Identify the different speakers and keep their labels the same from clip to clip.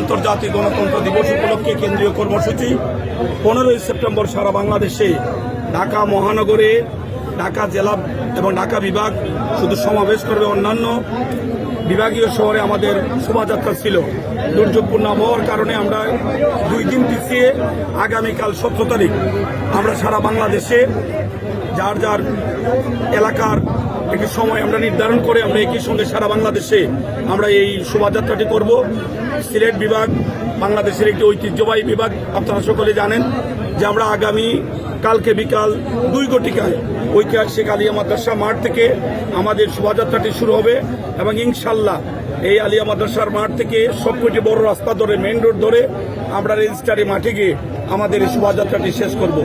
Speaker 1: আন্তর্জাতিক গণতন্ত্র দিবস উপলক্ষে কেন্দ্রীয় কর্মসূচি। পনেরোই সেপ্টেম্বর সারা বাংলাদেশে ঢাকা মহানগরে ঢাকা জেলা এবং ঢাকা বিভাগ শুধু সমাবেশ করবে অন্যান্য বিভাগীয় শহরে আমাদের শোভাযাত্রা ছিল। দুর্যোগপূর্ণ আবহাওয়ার কারণে আমরা দুই দিন পিছিয়ে আগামীকাল সতেরো তারিখ আমরা সারা বাংলাদেশে যার যার এলাকার একটি সময় আমরা নির্ধারণ করে আমরা একই সঙ্গে সারা বাংলাদেশে আমরা এই শোভাযাত্রাটি করব। সিলেট বিভাগ, বাংলাদেশের একটি ঐতিহ্যবাহী বিভাগ, আপনারা সকলে জানেন যে আমরা আগামী কালকে বিকাল দুই গটিকায় ঐতিহাসিক আলিয়া মাদ্রাসা মাঠ থেকে আমাদের শোভাযাত্রাটি শুরু হবে এবং ইনশাল্লাহ এই আলিয়া মাদ্রাসার মাঠ থেকে সবকটি বড় রাস্তা ধরে মেইন রোড ধরে আমরা রেজিস্ট্রারি মাঠে গিয়ে আমাদের এই শোভাযাত্রাটি শেষ করব।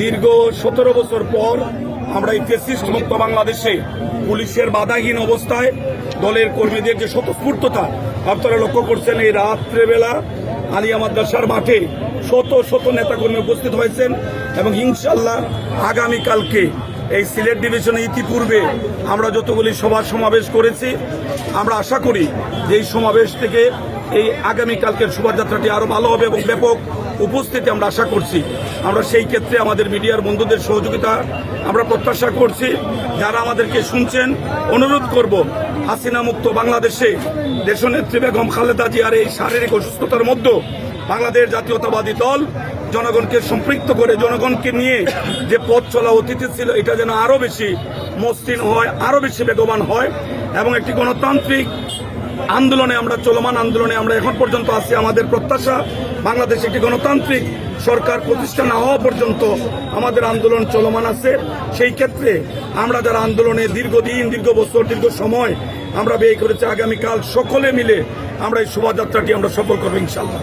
Speaker 1: দীর্ঘ সতেরো বছর পর আমরা এই ফেসিস্ট মুক্ত বাংলাদেশে পুলিশের বাধাহীন অবস্থায় দলের কর্মীদের যে স্বতঃস্ফূর্ততা, আপনারা লক্ষ্য করছেন এই রাত্রেবেলা আলিয়া মাদ্রাসার মাঠে শত শত নেতাকর্মী উপস্থিত হয়েছেন এবং ইনশাল্লাহ আগামীকালকে এই সিলেট ডিভিশনে ইতিপূর্বে আমরা যতগুলি সভা সমাবেশ করেছি, আমরা আশা করি যে এই সমাবেশ থেকে এই আগামীকালকের শোভাযাত্রাটি আরও ভালো হবে এবং ব্যাপক উপস্থিতি আমরা আশা করছি। আমরা সেই ক্ষেত্রে আমাদের মিডিয়ার বন্ধুদের সহযোগিতা আমরা প্রত্যাশা করছি। যারা আমাদেরকে শুনছেন, অনুরোধ করব, হাসিনা মুক্ত বাংলাদেশে দেশনেত্রী বেগম খালেদা জিয়ার এই শারীরিক অসুস্থতার মধ্যে বাংলাদেশ জাতীয়তাবাদী দল জনগণকে সম্পৃক্ত করে, জনগণকে নিয়ে যে পথ চলা অতীতে ছিল, এটা যেন আরও বেশি মসৃণ হয় আরও বেশি বেগবান হয় এবং একটি গণতান্ত্রিক আন্দোলনে আমরা চলমান আন্দোলনে আমরা এখন পর্যন্ত আছি। আমাদের প্রত্যাশা, বাংলাদেশ একটি গণতান্ত্রিক সরকার প্রতিষ্ঠা না হওয়া পর্যন্ত আমাদের আন্দোলন চলমান আছে। সেই ক্ষেত্রে আমরা যারা আন্দোলনে দীর্ঘদিন, দীর্ঘ বছর, দীর্ঘ সময় আমরা ব্যয় করেছি, আগামীকাল সকলে মিলে আমরা এই শোভাযাত্রাটি আমরা সফল করব ইনশাল্লাহ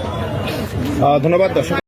Speaker 2: ধন্যবাদ, দর্শক।